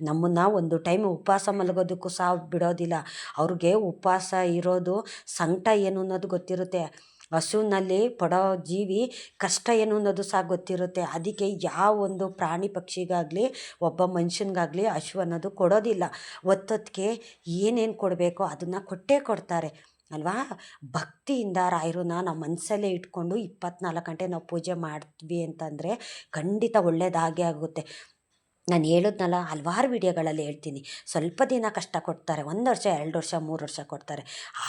ನಮ್ಮನ್ನು ಒಂದು ಟೈಮ್ ಉಪವಾಸ ಮಲಗೋದಕ್ಕೂ ಸಹ ಬಿಡೋದಿಲ್ಲ. ಅವ್ರಿಗೆ ಉಪವಾಸ ಇರೋದು ಸಂಕಟ ಏನು ಅನ್ನೋದು ಗೊತ್ತಿರುತ್ತೆ. ಹಸುವಿನಲ್ಲಿ ಪಡೋ ಜೀವಿ ಕಷ್ಟ ಏನು ಅನ್ನೋದು ಸಹ ಗೊತ್ತಿರುತ್ತೆ. ಅದಕ್ಕೆ ಯಾವ ಒಂದು ಪ್ರಾಣಿ ಪಕ್ಷಿಗಾಗಲಿ, ಒಬ್ಬ ಮನುಷ್ಯನಿಗಾಗಲಿ ಹಸು ಅನ್ನೋದು ಕೊಡೋದಿಲ್ಲ. ಒತ್ತೊತ್ತಿಗೆ ಏನೇನು ಕೊಡಬೇಕೋ ಅದನ್ನು ಕೊಟ್ಟೇ ಕೊಡ್ತಾರೆ. ಅಲ್ವಾ? ಭಕ್ತಿಯಿಂದ ರಾಯರನ್ನ ನಾವು ಮನಸ್ಸಲ್ಲೇ ಇಟ್ಕೊಂಡು ಇಪ್ಪತ್ನಾಲ್ಕು ಗಂಟೆ ನಾವು ಪೂಜೆ ಮಾಡ್ತೀವಿ ಅಂತಂದರೆ ಖಂಡಿತ ಒಳ್ಳೆಯದಾಗೇ ಆಗುತ್ತೆ. ನಾನು ಹೇಳಿದ್ನಲ್ಲ, ಹಲ್ವಾರು ವಿಡಿಯೋಗಳಲ್ಲಿ ಹೇಳ್ತೀನಿ. ಸ್ವಲ್ಪ ದಿನ ಕಷ್ಟ ಕೊಡ್ತಾರೆ, ಒಂದು ವರ್ಷ, ಎರಡು ವರ್ಷ, ಮೂರು ವರ್ಷ ಕೊಡ್ತಾರೆ.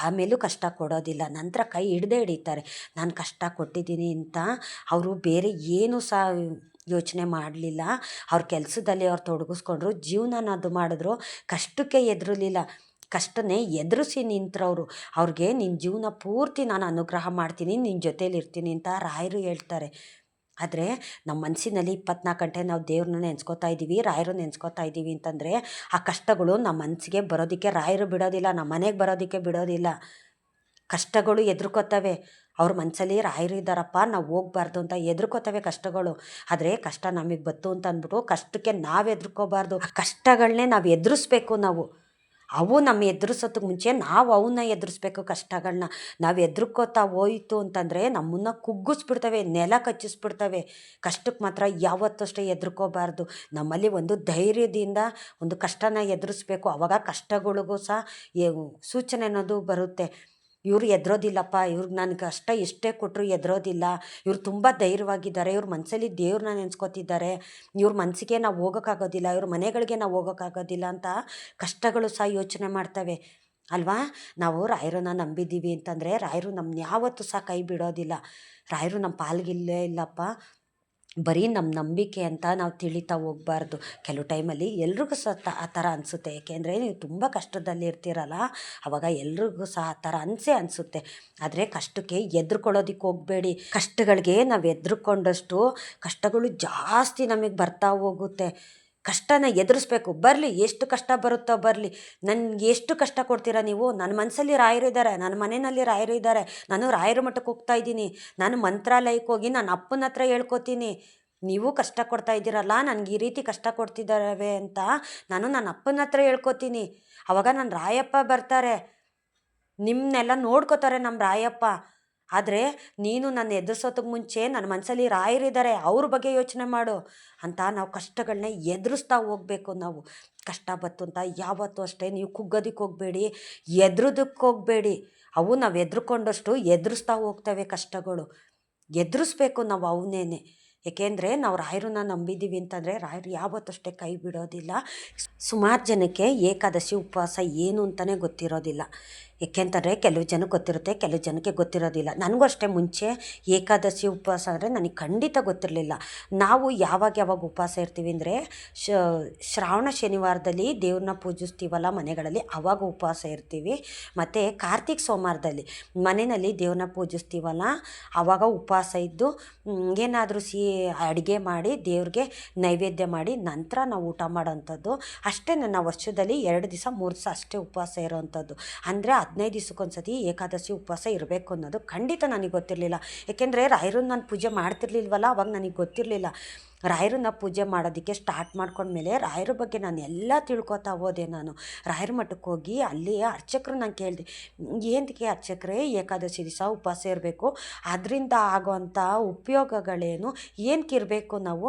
ಆಮೇಲೂ ಕಷ್ಟ ಕೊಡೋದಿಲ್ಲ. ನಂತರ ಕೈ ಹಿಡ್ದೇ ಹಿಡಿತಾರೆ. ನಾನು ಕಷ್ಟ ಕೊಟ್ಟಿದ್ದೀನಿ ಅಂತ ಅವರು ಬೇರೆ ಏನು ಸಹ ಯೋಚನೆ ಮಾಡಲಿಲ್ಲ. ಅವ್ರ ಕೆಲಸದಲ್ಲಿ ಅವ್ರು ತೊಡಗಿಸ್ಕೊಂಡ್ರು ಜೀವನನದು ಮಾಡಿದ್ರು, ಕಷ್ಟಕ್ಕೆ ಎದುರಲಿಲ್ಲ. ಕಷ್ಟನೇ ಎದುರಿಸಿ ನಿಂತ್ರವರು. ಅವ್ರಿಗೆ ನಿನ್ನ ಜೀವನ ಪೂರ್ತಿ ನಾನು ಅನುಗ್ರಹ ಮಾಡ್ತೀನಿ ನಿನ್ನ ಜೊತೇಲಿ ಇರ್ತೀನಿ ಅಂತ ರಾಯರು ಹೇಳ್ತಾರೆ. ಆದರೆ ನಮ್ಮ ಮನಸ್ಸಿನಲ್ಲಿ ಇಪ್ಪತ್ನಾಲ್ಕು ಗಂಟೆ ನಾವು ದೇವ್ರನ್ನ ನೆನ್ಸ್ಕೋತಾ ಇದ್ದೀವಿ ರಾಯರು ನೆನ್ಸ್ಕೋತಾ ಇದ್ದೀವಿ ಅಂತಂದರೆ ಆ ಕಷ್ಟಗಳು ನಮ್ಮ ಮನಸ್ಸಿಗೆ ಬರೋದಕ್ಕೆ ರಾಯರು ಬಿಡೋದಿಲ್ಲ ನಮ್ಮ ಮನೆಗೆ ಬರೋದಕ್ಕೆ ಬಿಡೋದಿಲ್ಲ. ಕಷ್ಟಗಳು ಎದುರ್ಕೋತವೆ. ಅವ್ರ ಮನಸ್ಸಲ್ಲಿ ರಾಯರು ಇದ್ದಾರಪ್ಪ, ನಾವು ಹೋಗ್ಬಾರ್ದು ಅಂತ ಎದುರ್ಕೋತವೆ ಕಷ್ಟಗಳು. ಆದರೆ ಕಷ್ಟ ನಮಗೆ ಬತ್ತು ಅಂತ ಅಂದ್ಬಿಟ್ಟು ಕಷ್ಟಕ್ಕೆ ನಾವು ಎದುರ್ಕೋಬಾರ್ದು. ಕಷ್ಟಗಳನ್ನೇ ನಾವು ಎದುರಿಸ್ಬೇಕು ನಾವು. ಅವು ನಮ್ಮ ಎದುರಿಸೋದಕ್ಕೆ ಮುಂಚೆ ನಾವು ಅವನ್ನ ಎದುರಿಸ್ಬೇಕು ಕಷ್ಟಗಳನ್ನ ನಾವು ಎದುರ್ಕೋತಾ ಹೋಯಿತು ಅಂತಂದರೆ ನಮ್ಮನ್ನು ಕುಗ್ಗಿಸ್ಬಿಡ್ತವೆ, ನೆಲ ಕಚ್ಚಿಸ್ಬಿಡ್ತವೆ. ಕಷ್ಟಕ್ಕೆ ಮಾತ್ರ ಯಾವತ್ತೂ ಅಷ್ಟೇ ಎದುರ್ಕೋಬಾರ್ದು. ನಮ್ಮಲ್ಲಿ ಒಂದು ಧೈರ್ಯದಿಂದ ಒಂದು ಕಷ್ಟನ ಎದುರಿಸ್ಬೇಕು. ಆವಾಗ ಕಷ್ಟಗಳಿಗೂ ಸಹ ಸೂಚನೆ ಅನ್ನೋದು ಬರುತ್ತೆ. ಇವ್ರು ಎದ್ರೋದಿಲ್ಲಪ್ಪ, ಇವ್ರಿಗೆ ನನಗೆ ಕಷ್ಟ ಎಷ್ಟೇ ಕೊಟ್ಟರು ಎದ್ರೋದಿಲ್ಲ. ಇವ್ರು ತುಂಬ ಧೈರ್ಯವಾಗಿದ್ದಾರೆ. ಇವ್ರ ಮನಸ್ಸಲ್ಲಿ ದೇವ್ರನ್ನ ನೆನೆಸ್ಕೊತಿದ್ದಾರೆ. ಇವ್ರ ಮನಸ್ಸಿಗೆ ನಾವು ಹೋಗೋಕ್ಕಾಗೋದಿಲ್ಲ ಇವ್ರ ಮನೆಗಳಿಗೆ ನಾವು ಹೋಗೋಕ್ಕಾಗೋದಿಲ್ಲ ಅಂತ ಕಷ್ಟಗಳು ಸಹ ಯೋಚನೆ ಮಾಡ್ತವೆ. ಅಲ್ವಾ? ನಾವು ರಾಯರನ್ನ ನಂಬಿದ್ದೀವಿ ಅಂತಂದರೆ ರಾಯರು ನಮ್ಮನ್ನ ಯಾವತ್ತೂ ಸಹ ಕೈ ಬಿಡೋದಿಲ್ಲ. ರಾಯರು ನಮ್ಮ ಪಾಲ್ಗಿಲ್ಲೇ ಇಲ್ಲಪ್ಪ. ಬರೀ ನಮ್ಮ ನಂಬಿಕೆ ಅಂತ ನಾವು ತಿಳಿತಾ ಹೋಗ್ಬಾರ್ದು. ಕೆಲವು ಟೈಮಲ್ಲಿ ಎಲ್ರಿಗೂ ಸಹ ಆ ಥರ ಅನಿಸುತ್ತೆ. ಏಕೆಂದರೆ ನೀವು ತುಂಬ ಕಷ್ಟದಲ್ಲಿ ಇರ್ತೀರಲ್ಲ ಆವಾಗ ಎಲ್ರಿಗೂ ಸಹ ಆ ಥರ ಅನಿಸೇ ಅನಿಸುತ್ತೆ. ಆದರೆ ಕಷ್ಟಕ್ಕೆ ಎದ್ರುಕೊಳ್ಳೋದಕ್ಕೆ ಹೋಗಬೇಡಿ. ಕಷ್ಟಗಳಿಗೆ ನಾವು ಎದ್ರುಕೊಂಡಷ್ಟು ಕಷ್ಟಗಳು ಜಾಸ್ತಿ ನಮಗೆ ಬರ್ತಾ ಹೋಗುತ್ತೆ. ಕಷ್ಟನ ಎದುರಿಸ್ಬೇಕು. ಬರಲಿ, ಎಷ್ಟು ಕಷ್ಟ ಬರುತ್ತೋ ಬರಲಿ. ನನಗೆ ಎಷ್ಟು ಕಷ್ಟ ಕೊಡ್ತೀರಾ ನೀವು? ನನ್ನ ಮನಸ್ಸಲ್ಲಿ ರಾಯರು ಇದ್ದಾರೆ ನನ್ನ ಮನೆಯಲ್ಲಿ ರಾಯರು ಇದ್ದಾರೆ. ನಾನು ರಾಯರ ಮಠಕ್ಕೆ ಹೋಗ್ತಾ ಇದ್ದೀನಿ. ನಾನು ಮಂತ್ರಾಲಯಕ್ಕೆ ಹೋಗಿ ನನ್ನ ಅಪ್ಪನ ಹತ್ರ ಹೇಳ್ಕೊತೀನಿ. ನೀವು ಕಷ್ಟ ಕೊಡ್ತಾ ಇದ್ದೀರಲ್ಲ, ನನಗೆ ಈ ರೀತಿ ಕಷ್ಟ ಕೊಡ್ತಿದ್ದಾರೆ ಅಂತ ನಾನು ನನ್ನ ಅಪ್ಪನ ಹತ್ರ ಹೇಳ್ಕೊತೀನಿ. ಅವಾಗ ನನ್ನ ರಾಯಪ್ಪ ಬರ್ತಾರೆ. ನಿಮ್ಮನ್ನೆಲ್ಲ ನೋಡ್ಕೋತಾರೆ ನಮ್ಮ ರಾಯಪ್ಪ. ಆದರೆ ನೀನು ನನ್ನ ಎದುರಿಸೋದಕ್ಕೆ ಮುಂಚೆ ನನ್ನ ಮನಸ್ಸಲ್ಲಿ ರಾಯರಿದ್ದಾರೆ ಅವ್ರ ಬಗ್ಗೆ ಯೋಚನೆ ಮಾಡು ಅಂತ ನಾವು ಕಷ್ಟಗಳನ್ನ ಎದುರಿಸ್ತಾ ಹೋಗ್ಬೇಕು ನಾವು. ಕಷ್ಟ ಬತ್ತು ಅಂತ ಯಾವತ್ತೂ ಅಷ್ಟೇ ನೀವು ಕುಗ್ಗೋದಕ್ಕೆ ಹೋಗಬೇಡಿ ಎದುರೋದಕ್ಕೆ ಹೋಗಬೇಡಿ. ಅವು ನಾವು ಎದ್ರುಕೊಂಡಷ್ಟು ಎದುರಿಸ್ತಾ ಹೋಗ್ತವೆ ಕಷ್ಟಗಳು. ಎದುರಿಸ್ಬೇಕು ನಾವು ಅವನೇನೆ. ಏಕೆಂದರೆ ನಾವು ರಾಯರನ್ನ ನಂಬಿದ್ದೀವಿ ಅಂತಂದರೆ ರಾಯರು ಯಾವತ್ತಷ್ಟೇ ಕೈ ಬಿಡೋದಿಲ್ಲ. ಸುಮಾರು ಜನಕ್ಕೆ ಏಕಾದಶಿ ಉಪವಾಸ ಏನು ಅಂತಲೇ ಗೊತ್ತಿರೋದಿಲ್ಲ. ಏಕೆಂತಂದರೆ ಕೆಲವು ಜನಕ್ಕೆ ಗೊತ್ತಿರುತ್ತೆ, ಕೆಲವು ಜನಕ್ಕೆ ಗೊತ್ತಿರೋದಿಲ್ಲ. ನನಗೂ ಅಷ್ಟೇ ಮುಂಚೆ ಏಕಾದಶಿ ಉಪವಾಸ ಅಂದರೆ ನನಗೆ ಖಂಡಿತ ಗೊತ್ತಿರಲಿಲ್ಲ. ನಾವು ಯಾವಾಗ ಯಾವಾಗ ಉಪವಾಸ ಇರ್ತೀವಿ ಅಂದರೆ ಶ್ರಾವಣ ಶನಿವಾರದಲ್ಲಿ ದೇವ್ರನ್ನ ಪೂಜಿಸ್ತೀವಲ್ಲ ಮನೆಗಳಲ್ಲಿ ಆವಾಗ ಉಪವಾಸ ಇರ್ತೀವಿ. ಮತ್ತು ಕಾರ್ತಿಕ್ ಸೋಮವಾರದಲ್ಲಿ ಮನೆಯಲ್ಲಿ ದೇವ್ರನ್ನ ಪೂಜಿಸ್ತೀವಲ್ಲ ಆವಾಗ ಉಪವಾಸ ಇದ್ದು ಏನಾದರೂ ಸಿಹಿ ಅಡುಗೆ ಮಾಡಿ ದೇವ್ರಿಗೆ ನೈವೇದ್ಯ ಮಾಡಿ ನಂತರ ನಾವು ಊಟ ಮಾಡೋವಂಥದ್ದು. ಅಷ್ಟೇ ನನ್ನ ವರ್ಷದಲ್ಲಿ ಎರಡು ದಿವಸ, ಮೂರು ದಿವಸ ಅಷ್ಟೇ ಉಪವಾಸ ಇರೋವಂಥದ್ದು. ಅಂದರೆ ಹದಿನೈದು ದಿವ್ಸಕ್ಕೊಂದ್ಸತಿ ಏಕಾದಶಿ ಉಪವಾಸ ಇರಬೇಕು ಅನ್ನೋದು ಖಂಡಿತ ನನಗೆ ಗೊತ್ತಿರಲಿಲ್ಲ. ಏಕೆಂದರೆ ರಾಯರು ನಾನು ಪೂಜೆ ಮಾಡ್ತಿರ್ಲಿಲ್ವಲ್ಲ, ಅವಾಗ ನನಗೆ ಗೊತ್ತಿರಲಿಲ್ಲ. ರಾಯರನ್ನ ಪೂಜೆ ಮಾಡೋದಕ್ಕೆ ಸ್ಟಾರ್ಟ್ ಮಾಡ್ಕೊಂಡ್ಮೇಲೆ ರಾಯರ ಬಗ್ಗೆ ನಾನು ಎಲ್ಲ ತಿಳ್ಕೊತಾ ಹೋದೆ ನಾನು. ರಾಯರ ಮಠಕ್ಕೆ ಹೋಗಿ ಅಲ್ಲಿ ಅರ್ಚಕರು ನಾನು ಕೇಳಿದೆ ಏನಕ್ಕೆ ಅರ್ಚಕರೇ, ಏಕಾದಶಿ ದಿವಸ ಉಪವಾಸ ಇರಬೇಕು ಅದರಿಂದ ಆಗೋವಂಥ ಉಪಯೋಗಗಳೇನು ಏನಕ್ಕೆ ಇರಬೇಕು ನಾವು?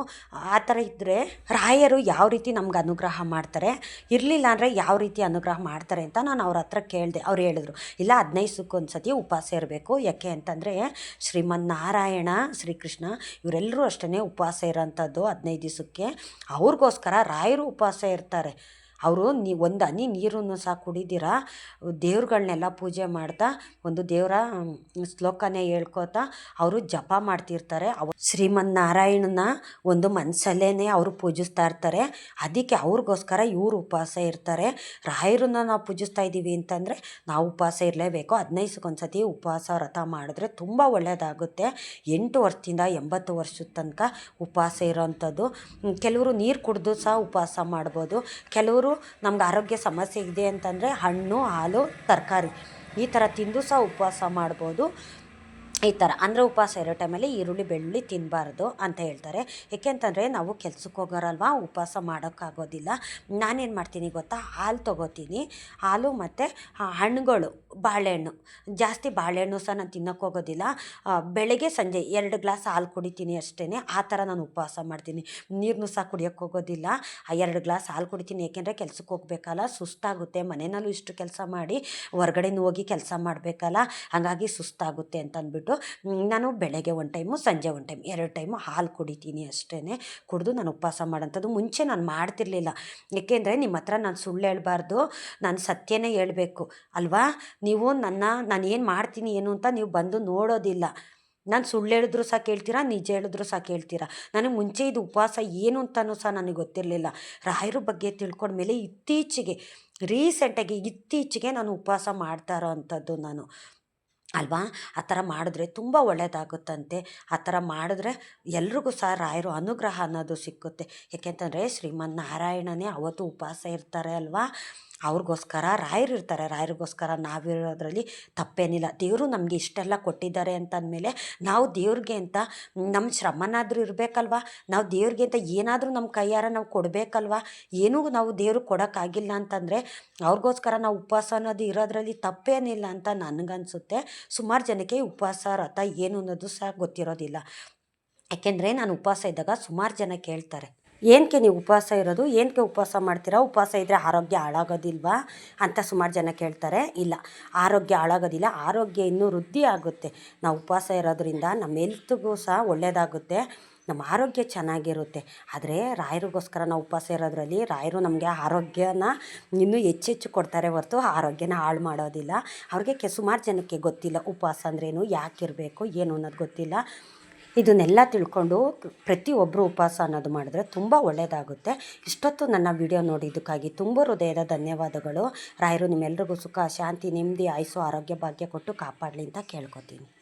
ಆ ಥರ ಇದ್ದರೆ ರಾಯರು ಯಾವ ರೀತಿ ನಮ್ಗೆ ಅನುಗ್ರಹ ಮಾಡ್ತಾರೆ, ಇರಲಿಲ್ಲ ಅಂದರೆ ಯಾವ ರೀತಿ ಅನುಗ್ರಹ ಮಾಡ್ತಾರೆ ಅಂತ ನಾನು ಅವ್ರ ಹತ್ರ ಕೇಳಿದೆ. ಅವ್ರು ಹೇಳಿದ್ರು, ಇಲ್ಲ, ಹದಿನೈದು ಸುಕ್ಕೊಂದು ಸತಿ ಉಪವಾಸ ಇರಬೇಕು. ಯಾಕೆ ಅಂತಂದರೆ ಶ್ರೀಮನ್ನಾರಾಯಣ, ಶ್ರೀಕೃಷ್ಣ ಇವರೆಲ್ಲರೂ ಅಷ್ಟೇ ಉಪವಾಸ ಇರೋಂಥದ್ದು ಹದಿನೈದು ದಿವಸಕ್ಕೆ. ಅವ್ರಿಗೋಸ್ಕರ ರಾಯರು ಉಪವಾಸ ಇರ್ತಾರೆ. ಅವರು ನೀ ಒಂದು ಹನಿ ನೀರನ್ನು ಸಹ ಕುಡಿದಿರ ದೇವ್ರುಗಳನ್ನೆಲ್ಲ ಪೂಜೆ ಮಾಡ್ತಾ ಒಂದು ದೇವರ ಶ್ಲೋಕನೇ ಹೇಳ್ಕೊತಾ ಅವರು ಜಪ ಮಾಡ್ತಿರ್ತಾರೆ. ಅವ ಶ್ರೀಮನ್ನಾರಾಯಣನ ಒಂದು ಮನಸ್ಸಲ್ಲೇ ಅವರು ಪೂಜಿಸ್ತಾ ಇರ್ತಾರೆ. ಅದಕ್ಕೆ ಅವ್ರಿಗೋಸ್ಕರ ಇವರು ಉಪವಾಸ ಇರ್ತಾರೆ. ರಾಯರನ್ನ ನಾವು ಪೂಜಿಸ್ತಾ ಇದ್ದೀವಿ ಅಂತಂದರೆ ನಾವು ಉಪವಾಸ ಇರಲೇಬೇಕು. ಹದಿನೈದಕ್ಕೊಂದು ಸತಿ ಉಪವಾಸ ವ್ರತ ಮಾಡಿದ್ರೆ ತುಂಬ ಒಳ್ಳೆಯದಾಗುತ್ತೆ ಎಂಟು ವರ್ಷದಿಂದ ಎಂಬತ್ತು ವರ್ಷದ ತನಕ ಉಪವಾಸ ಇರೋವಂಥದ್ದು ಕೆಲವರು ನೀರು ಕುಡಿದು ಸಹ ಉಪವಾಸ ಮಾಡ್ಬೋದು. ಕೆಲವರು ನಮ್ಗೆ ಆರೋಗ್ಯ ಸಮಸ್ಯೆ ಇದೆ ಅಂತಂದರೆ ಹಣ್ಣು ಹಾಲು ತರಕಾರಿ ಈ ಥರ ತಿಂದು ಸಹ ಉಪವಾಸ ಮಾಡ್ಬೋದು. ಈ ಥರ ಅಂದರೆ ಉಪವಾಸ ಇರೋ ಟೈಮಲ್ಲಿ ಈರುಳ್ಳಿ, ಬೆಳ್ಳುಳ್ಳಿ ತಿನ್ನಬಾರ್ದು ಅಂತ ಹೇಳ್ತಾರೆ. ಏಕೆಂತಂದರೆ ನಾವು ಕೆಲ್ಸಕ್ಕೆ ಹೋಗೋರಲ್ವ, ಉಪವಾಸ ಮಾಡೋಕ್ಕಾಗೋದಿಲ್ಲ. ನಾನೇನು ಮಾಡ್ತೀನಿ ಗೊತ್ತಾ? ಹಾಲು ತೊಗೋತೀನಿ. ಹಾಲು ಮತ್ತು ಹಣ್ಣುಗಳು, ಬಾಳೆಹಣ್ಣು. ಜಾಸ್ತಿ ಬಾಳೆಹಣ್ಣು ಸಹ ನಾನು ತಿನ್ನೋಕ್ಕೆ ಹೋಗೋದಿಲ್ಲ. ಬೆಳಗ್ಗೆ ಸಂಜೆ ಎರಡು ಗ್ಲಾಸ್ ಹಾಲು ಕುಡಿತೀನಿ ಅಷ್ಟೇ ಆ ಥರ ನಾನು ಉಪವಾಸ ಮಾಡ್ತೀನಿ. ನೀರನ್ನು ಸಹ ಕುಡಿಯೋಕ್ಕೆ ಹೋಗೋದಿಲ್ಲ. ಆ ಎರಡು ಗ್ಲಾಸ್ ಹಾಲು ಕುಡಿತೀನಿ. ಏಕೆಂದರೆ ಕೆಲ್ಸಕ್ಕೆ ಹೋಗ್ಬೇಕಲ್ಲ, ಸುಸ್ತಾಗುತ್ತೆ. ಮನೆಯಲ್ಲೂ ಇಷ್ಟು ಕೆಲಸ ಮಾಡಿ, ಹೊರ್ಗಡೆನೂ ಹೋಗಿ ಕೆಲಸ ಮಾಡಬೇಕಲ್ಲ. ಹಾಗಾಗಿ ಸುಸ್ತಾಗುತ್ತೆ ಅಂತ ಅಂದ್ಬಿಟ್ಟು ಮ್, ನಾನು ಬೆಳಗ್ಗೆ ಒಂದು ಟೈಮು ಸಂಜೆ ಒಂದು ಟೈಮ್ ಎರಡು ಟೈಮು ಹಾಲು ಕುಡಿತೀನಿ ಅಷ್ಟೇ ಕುಡಿದು ನಾನು ಉಪವಾಸ ಮಾಡೋಂಥದ್ದು ಮುಂಚೆ ನಾನು ಮಾಡ್ತಿರ್ಲಿಲ್ಲ. ಏಕೆಂದರೆ ನಿಮ್ಮ ಹತ್ರ ನಾನು ಸುಳ್ಳು ಹೇಳಬಾರ್ದು ನಾನು ಸತ್ಯನೇ ಹೇಳಬೇಕು. ಅಲ್ವಾ? ನೀವು ನನ್ನ ನಾನು ಏನು ಮಾಡ್ತೀನಿ ಏನು ಅಂತ ನೀವು ಬಂದು ನೋಡೋದಿಲ್ಲ. ನಾನು ಸುಳ್ಳು ಹೇಳಿದ್ರು ಸಹ ಕೇಳ್ತೀರಾ ನಿಜ ಹೇಳಿದ್ರು ಸಹ ಕೇಳ್ತೀರಾ? ನನಗೆ ಮುಂಚೆ ಇದು ಉಪವಾಸ ಏನು ಅಂತಲೂ ಸಹ ನನಗೆ ಗೊತ್ತಿರಲಿಲ್ಲ. ರಾಯರ ಬಗ್ಗೆ ತಿಳ್ಕೊಂಡ್ಮೇಲೆ ಇತ್ತೀಚೆಗೆ ರೀಸೆಂಟಾಗಿ ಇತ್ತೀಚೆಗೆ ನಾನು ಉಪವಾಸ ಮಾಡ್ತಾ ಇರೋ ಅಂಥದ್ದು ನಾನು. ಅಲ್ವಾ? ಆ ಥರ ಮಾಡಿದ್ರೆ ತುಂಬ ಒಳ್ಳೆಯದಾಗುತ್ತಂತೆ ಆ ಥರ ಮಾಡಿದ್ರೆ ಎಲ್ರಿಗೂ ಸಹ ರಾಯರು ಅನುಗ್ರಹ ಅನ್ನೋದು ಸಿಕ್ಕುತ್ತೆ. ಏಕೆಂತಂದರೆ ಶ್ರೀಮನ್ ನಾರಾಯಣನೇ ಅವತ್ತು ಉಪವಾಸ ಇರ್ತಾರೆ ಅಲ್ವಾ? ಅವ್ರಿಗೋಸ್ಕರ ರಾಯರು ಇರ್ತಾರೆ, ರಾಯರಿಗೋಸ್ಕರ ನಾವಿರೋದ್ರಲ್ಲಿ ತಪ್ಪೇನಿಲ್ಲ. ದೇವರು ನಮಗೆ ಇಷ್ಟೆಲ್ಲ ಕೊಟ್ಟಿದ್ದಾರೆ ಅಂತ ಅಂದಮೇಲೆ ನಾವು ದೇವ್ರಿಗೆ ಅಂತ ನಮ್ಮ ಶ್ರಮನಾದರೂ ಇರಬೇಕಲ್ವಾ? ನಾವು ದೇವ್ರಿಗೆ ಅಂತ ಏನಾದರೂ ನಮ್ಮ ಕೈಯಾರ ನಾವು ಕೊಡಬೇಕಲ್ವ? ಏನೂ ನಾವು ದೇವ್ರಿಗೆ ಕೊಡೋಕ್ಕಾಗಿಲ್ಲ ಅಂತಂದರೆ ಅವ್ರಿಗೋಸ್ಕರ ನಾವು ಉಪವಾಸ ಅನ್ನೋದು ಇರೋದ್ರಲ್ಲಿ ತಪ್ಪೇನಿಲ್ಲ ಅಂತ ನನಗನ್ಸುತ್ತೆ. ಸುಮಾರು ಜನಕ್ಕೆ ಉಪವಾಸ, ರಥ ಏನು ಅನ್ನೋದು ಸಹ ಗೊತ್ತಿರೋದಿಲ್ಲ. ಯಾಕೆಂದರೆ ನಾನು ಉಪವಾಸ ಇದ್ದಾಗ ಸುಮಾರು ಜನ ಕೇಳ್ತಾರೆ ಏನಕ್ಕೆ ನೀವು ಉಪವಾಸ ಇರೋದು? ಏನಕ್ಕೆ ಉಪವಾಸ ಮಾಡ್ತೀರಾ? ಉಪವಾಸ ಇದ್ದರೆ ಆರೋಗ್ಯ ಹಾಳಾಗೋದಿಲ್ವಾ? ಅಂತ ಸುಮಾರು ಜನ ಕೇಳ್ತಾರೆ. ಇಲ್ಲ, ಆರೋಗ್ಯ ಹಾಳಾಗೋದಿಲ್ಲ. ಆರೋಗ್ಯ ಇನ್ನೂ ವೃದ್ಧಿ ಆಗುತ್ತೆ. ನಾವು ಉಪವಾಸ ಇರೋದ್ರಿಂದ ನಮ್ಮ ಹೆಲ್ತ್ಗೂ ಸಹ ಒಳ್ಳೆಯದಾಗುತ್ತೆ ನಮ್ಮ ಆರೋಗ್ಯ ಚೆನ್ನಾಗಿರುತ್ತೆ. ಆದರೆ ರಾಯರಿಗೋಸ್ಕರ ನಾವು ಉಪವಾಸ ಇರೋದ್ರಲ್ಲಿ ರಾಯರು ನಮಗೆ ಆರೋಗ್ಯನ ಇನ್ನೂ ಹೆಚ್ಚೆಚ್ಚು ಕೊಡ್ತಾರೆ ಹೊರತು ಆರೋಗ್ಯನ ಹಾಳು ಮಾಡೋದಿಲ್ಲ. ಅವ್ರಿಗೆ ಕೆ ಸುಮಾರು ಜನಕ್ಕೆ ಗೊತ್ತಿಲ್ಲ ಉಪವಾಸ ಅಂದ್ರೇನು, ಯಾಕಿರಬೇಕು, ಏನು ಅನ್ನೋದು ಗೊತ್ತಿಲ್ಲ. ಇದನ್ನೆಲ್ಲ ತಿಳ್ಕೊಂಡು ಪ್ರತಿಯೊಬ್ಬರು ಉಪವಾಸ ಅನ್ನೋದು ಮಾಡಿದ್ರೆ ತುಂಬ ಒಳ್ಳೆಯದಾಗುತ್ತೆ ಇಷ್ಟೊತ್ತು ನನ್ನ ವಿಡಿಯೋ ನೋಡಿದ್ದಕ್ಕಾಗಿ ತುಂಬ ಹೃದಯದ ಧನ್ಯವಾದಗಳು. ರಾಯರು ನಿಮ್ಮೆಲ್ಲರಿಗೂ ಸುಖ, ಶಾಂತಿ, ನೆಮ್ಮದಿ ಆಯುಸು ಆರೋಗ್ಯ, ಭಾಗ್ಯ ಕೊಟ್ಟು ಕಾಪಾಡಲಿ ಅಂತ ಕೇಳ್ಕೊತೀನಿ.